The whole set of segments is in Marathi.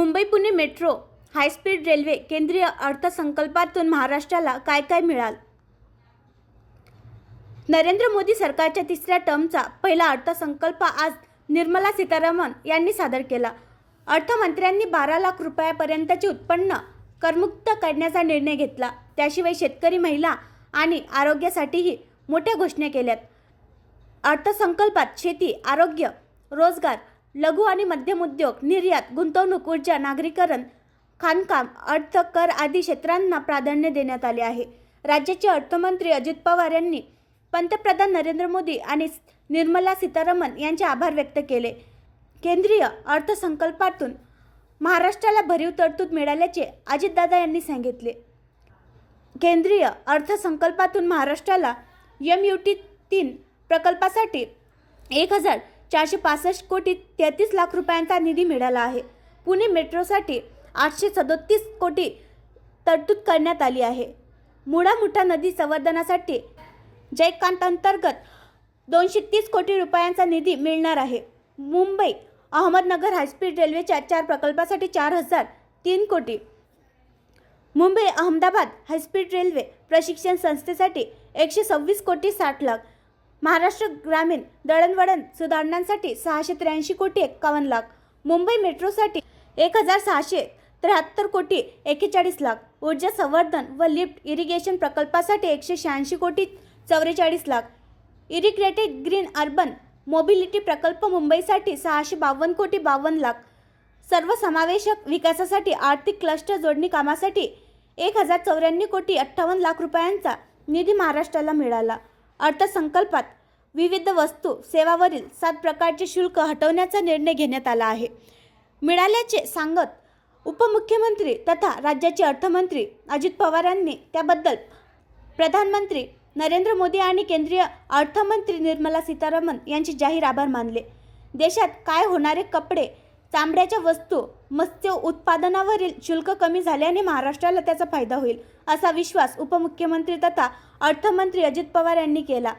Mumbai Pune metro high speed railway केंद्रीय अर्थसंकल्पातून महाराष्ट्राला काय काय मिळाल? नरेंद्र मोदी सरकारच्या तिसऱ्या टर्मचा पहिला अर्थसंकल्प आज निर्मला सीतारामन यांनी सादर केला. अर्थमंत्र्यांनी बारा लाख रुपयापर्यंतचे उत्पन्न करमुक्त करण्याचा निर्णय घेतला. त्याशिवाय शेतकरी महिला आणि आरोग्यासाठीही मोठ्या घोषणा केल्यात. अर्थसंकल्पात शेती आरोग्य रोजगार लघु आणि मध्यम उद्योग निर्यात गुंतवणूक ऊर्जा नागरीकरण खाणकाम अर्थ कर आदी क्षेत्रांना प्राधान्य देण्यात आले आहे. राज्याचे अर्थमंत्री अजित पवार यांनी पंतप्रधान नरेंद्र मोदी आणि निर्मला सीतारामन यांचे आभार व्यक्त केले. केंद्रीय अर्थसंकल्पातून महाराष्ट्राला भरीव तरतूद मिळाल्याचे अजितदादा यांनी सांगितले. केंद्रीय अर्थसंकल्पातून महाराष्ट्राला एम यू टी तीन प्रकल्पासाठी एक हजार चारशे पासष्ट कोटी तेहतीस लाख रुपयांचा निधी मिळाला आहे. पुणे मेट्रोसाठी आठशे सदोतीस कोटी तरतूद करण्यात आली आहे. मुळामुठा नदी संवर्धनासाठी जयकांत अंतर्गत दोनशे तीस कोटी रुपयांचा निधी मिळणार आहे. मुंबई अहमदनगर हायस्पीड रेल्वेच्या चार प्रकल्पासाठी चार हजार तीन कोटी. मुंबई अहमदाबाद हायस्पीड रेल्वे प्रशिक्षण संस्थेसाठी एकशे सव्वीस कोटी साठ लाख. महाराष्ट्र ग्रामीण दळणवळण सुधारणांसाठी सहाशे त्र्याऐंशी कोटी एक्कावन्न लाख. मुंबई मेट्रोसाठी एक हजार सहाशे त्र्याहत्तर कोटी एक्केचाळीस लाख. ऊर्जा संवर्धन व लिफ्ट इरिगेशन प्रकल्पासाठी एकशे शहाऐंशी कोटी चौवेचाळीस lakh. Integrated green urban mobility प्रकल्प मुंबईसाठी सहाशे बावन्न कोटी बावन्न लाख. सर्वसमावेशक विकासासाठी आर्थिक क्लस्टर जोडणी कामासाठी एक हजार चौऱ्याण्णव कोटी अठ्ठावन्न लाख रुपयांचा निधी महाराष्ट्राला मिळाला. अर्थसंकल्पात विविध वस्तू सेवावरील सात प्रकारचे शुल्क हटवण्याचा निर्णय घेण्यात आला आहे. मिळाल्याचे सांगत उपमुख्यमंत्री तथा राज्याचे अर्थमंत्री अजित पवार यांनी त्याबद्दल प्रधानमंत्री नरेंद्र मोदी आणि केंद्रीय अर्थमंत्री निर्मला सीतारामन यांचे जाहीर आभार मानले. देशात काय होणारे कपडे चामड्याच्या वस्तू मत्स्य उत्पादनावरील शुल्क कमी झाल्याने महाराष्ट्राला त्याचा फायदा होईल असा विश्वास उपमुख्यमंत्री तथा अर्थमंत्री अजित पवार यांनी केला.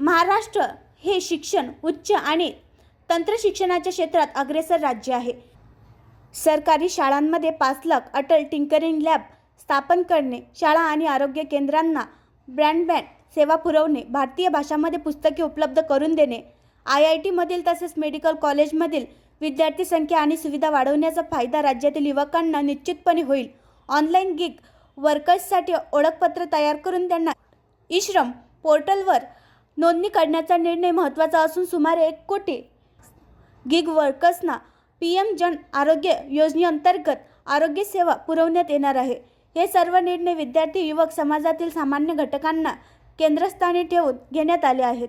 महाराष्ट्र हे शिक्षण उच्च आणि तंत्रशिक्षणाच्या क्षेत्रात अग्रेसर राज्य आहे. सरकारी शाळांमध्ये पाच लाख अटल टिंकरिंग लॅब स्थापन करणे शाळा आणि आरोग्य केंद्रांना ब्रँडबँड सेवा पुरवणे भारतीय भाषांमध्ये पुस्तके उपलब्ध करून देणे आय आय टीमधील तसेच मेडिकल कॉलेजमधील विद्यार्थी संख्या आणि सुविधा वाढवण्याचा फायदा राज्यातील युवकांना निश्चितपणे होईल. ऑनलाईन गिग वर्कर्ससाठी ओळखपत्र तयार करून त्यांना इश्रम पोर्टलवर नोंदणी करण्याचा निर्णय महत्त्वाचा असून सुमारे एक कोटी gig वर्कर्सना P M Jan Arogya योजनेअंतर्गत आरोग्य सेवा पुरवण्यात येणार आहे. हे सर्व निर्णय विद्यार्थी युवक समाजातील सामान्य घटकांना केंद्रस्थानी ठेवून घेण्यात आले आहेत.